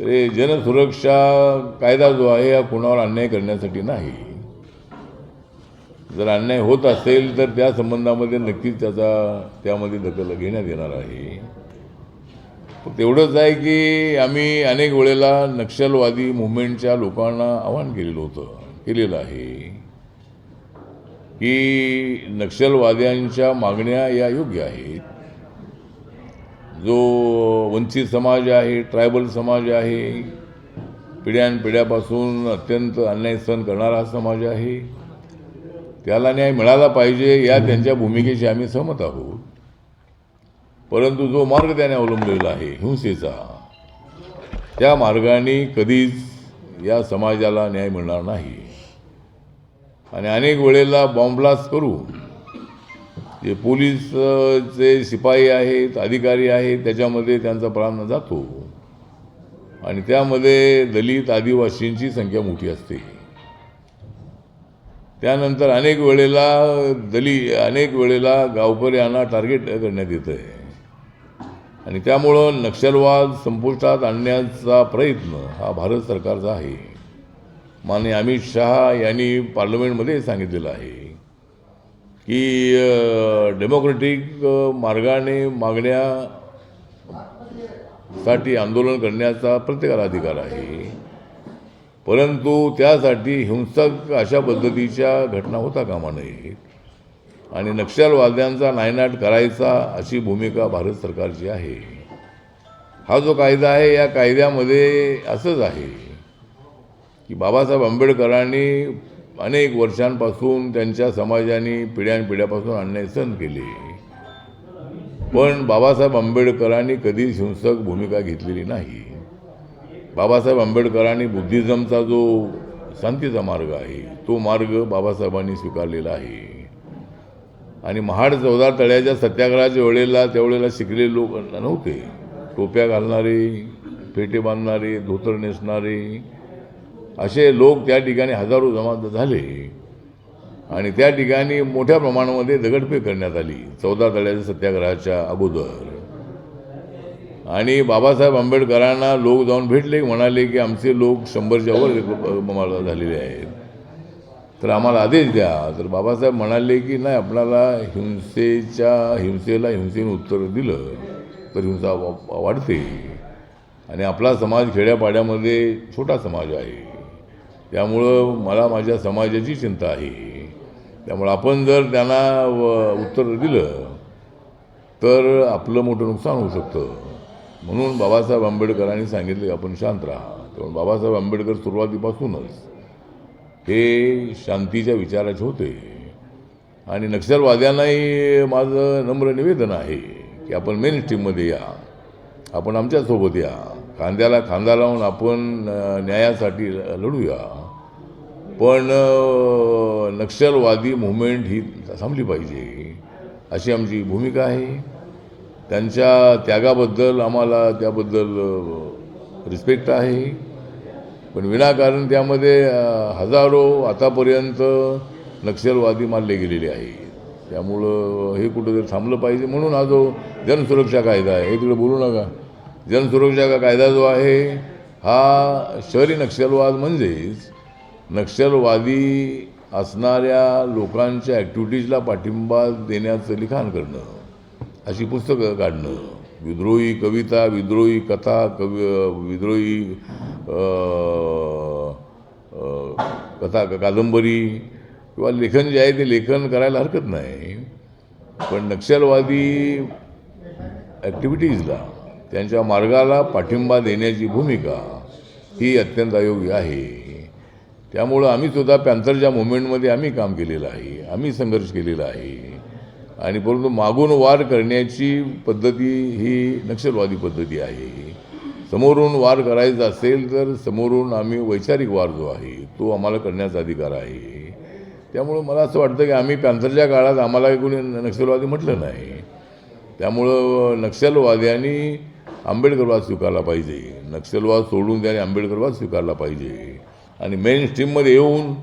तर जनसुरक्षा कायदा जो आहे हा कोणावर अन्याय करण्यासाठी नाही. जर अन्याय होत असेल तर त्या संबंधामध्ये नक्कीच त्याचा त्यामध्ये दखल घेण्यात येणार आहे. तेवढंच आहे की आम्ही अनेक वेळेला नक्षलवादी मुवमेंटच्या लोकांना आवाहन केलेलं होतं केलेलं आहे की नक्षलवाद्यांच्या मागण्या या योग्य आहेत. जो वंचित समाज आहे ट्रायबल समाज आहे पिढ्यानपिढ्यापासून अत्यंत अन्याय सहन करणारा हा समाज आहे. त्याला न्याय मिळाला पाहिजे या त्यांच्या भूमिकेशी आम्ही सहमत आहोत. परंतु जो मार्ग त्याने अवलंबलेला आहे हिंसेचा त्या मार्गाने कधीच या समाजाला न्याय मिळणार नाही. आणि अनेक वेळेला बॉम्बलास्ट करू जे पोलिसचे शिपाई आहेत अधिकारी आहेत त्याच्यामध्ये त्यांचा प्राण जातो. आणि त्यामध्ये दलित आदिवासींची संख्या मोठी असते. त्यानंतर अनेक वेळेला दली अनेक वेळेला गावकऱ्यांना टार्गेट करण्यात येतं आहे आणि त्यामुळं नक्षलवाद संपुष्टात आणण्याचा प्रयत्न हा भारत सरकारचा आहे. माने अमित शहा यांनी पार्लमेंटमध्ये सांगितलेलं आहे. की डेमोक्रेटिक मार्गाने मागण्यासाठी आंदोलन करण्याचा प्रत्येकाला अधिकार आहे. परंतु त्यासाठी हिंसक अशा पद्धतीच्या घटना होता कामा नयेत आणि नक्षलवाद्यांचा नायनाट करायचा अशी भूमिका भारत सरकारची आहे. हा जो कायदा आहे या कायद्यामध्ये असंच आहे की बाबासाहेब आंबेडकरांनी अनेक वर्षांपासून त्यांच्या समाजाने पिढ्यानपिढ्यापासून अन्याय सहन केले. पण बाबासाहेब आंबेडकरांनी कधीच हिंसक भूमिका घेतलेली नाही. बाबासाहेब आंबेडकरांनी बुद्धिझमचा जो शांतीचा मार्ग आहे तो मार्ग बाबासाहेबांनी स्वीकारलेला आहे. आणि महाड चौदा तळ्याच्या सत्याग्रहाच्या वेळेला त्यावेळेला शिकलेले लोक नव्हते. टोप्या घालणारे फेटे बांधणारे धोतर नेसणारे असे लोक त्या ठिकाणी हजारो जमा झाले आणि त्या ठिकाणी मोठ्या प्रमाणामध्ये दगडफेक करण्यात आली चौदा तळ्याच्या सत्याग्रहाच्या अगोदर. आणि बाबासाहेब आंबेडकरांना लोक जाऊन भेटले म्हणाले की आमचे लोक शंभरच्या वर झालेले आहेत. तर आम्हाला आदेश द्या. तर बाबासाहेब म्हणाले की नाही आपणाला हिंसेच्या हिंसेला हिंसेने उत्तर दिलं तर हिंसा वा- वाढते. आणि आपला समाज खेड्यापाड्यामध्ये छोटा समाज आहे. त्यामुळं मला माझ्या समाजाची चिंता आहे. त्यामुळं आपण जर त्यांना व- उत्तर दिलं तर आपलं मोठं नुकसान होऊ शकतं. म्हणून बाबासाहेब आंबेडकरांनी सांगितले की आपण शांत राहा. त्यामुळे बाबासाहेब आंबेडकर सुरुवातीपासूनच हे शांतीच्या विचाराचे होते. आणि नक्षलवाद्यांनाही माझं नम्र निवेदन आहे की आपण मेन स्ट्रीममध्ये या. आपण आमच्यासोबत या. खांद्याला खांदा लावून आपण न्यायासाठी लढूया. पण नक्षलवादी मुवमेंट ही थांबली पाहिजे अशी आमची भूमिका आहे. त्यांच्या त्यागाबद्दल आम्हाला त्याबद्दल रिस्पेक्ट आहे. पण विनाकारण त्यामध्ये हजारो आतापर्यंत नक्षलवादी मारले गेलेले आहेत. त्यामुळं हे कुठंतरी थांबलं पाहिजे म्हणून हा जो जनसुरक्षा कायदा आहे हे तिकडे बोलू नका. जनसुरक्षा का कायदा जो आहे हा शहरी नक्षलवाद म्हणजेच नक्षलवादी असणाऱ्या लोकांच्या ॲक्टिव्हिटीजला पाठिंबा देण्याचं लिखाण करणं अशी पुस्तकं काढणं विद्रोही कविता विद्रोही कथा कवी विद्रोही कथा कादंबरी किंवा लेखन जे आहे ते लेखन करायला हरकत नाही. पण नक्षलवादी ॲक्टिव्हिटीजला त्यांच्या मार्गाला पाठिंबा देण्याची भूमिका ही अत्यंत अयोग्य आहे. त्यामुळं आम्हीसुद्धा पॅन्थरच्या मुवमेंटमध्ये आम्ही काम केलेलं आहे. आम्ही संघर्ष केलेला आहे. आणि परंतु मागून वार करण्याची पद्धती ही नक्षलवादी पद्धती आहे. समोरून वार करायचा असेल तर समोरून आम्ही वैचारिक वार जो आहे तो आम्हाला करण्याचा अधिकार आहे. त्यामुळं मला असं वाटतं की आम्ही पॅन्थरच्या काळात आम्हाला कोणी नक्षलवादी म्हटलं नाही. त्यामुळं नक्षलवाद्यांनी आंबेडकरवाद स्वीकारला पाहिजे. नक्षलवाद सोडून त्याने आंबेडकरवाद स्वीकारला पाहिजे. आणि मेन स्ट्रीममध्ये येऊन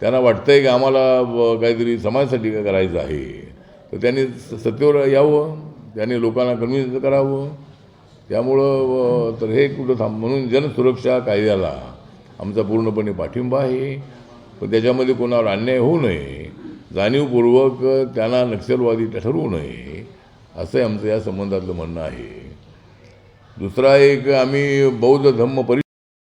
त्यांना वाटतं आहे की आम्हाला काहीतरी समाजासाठी काय करायचं आहे. तर त्यांनी स- सत्तेवर यावं त्यांनी लोकांना कन्व्हिन्स करावं. त्यामुळं तर हे कुठं थांब म्हणून जनसुरक्षा कायद्याला आमचा पूर्णपणे पाठिंबा आहे. पण त्याच्यामध्ये कोणावर अन्याय होऊ नये. जाणीवपूर्वक त्यांना नक्षलवादी ठरवू नये. असं आमचं या संबंधातलं म्हणणं आहे. दुसरा एक आम्ही बौद्ध धम्म परि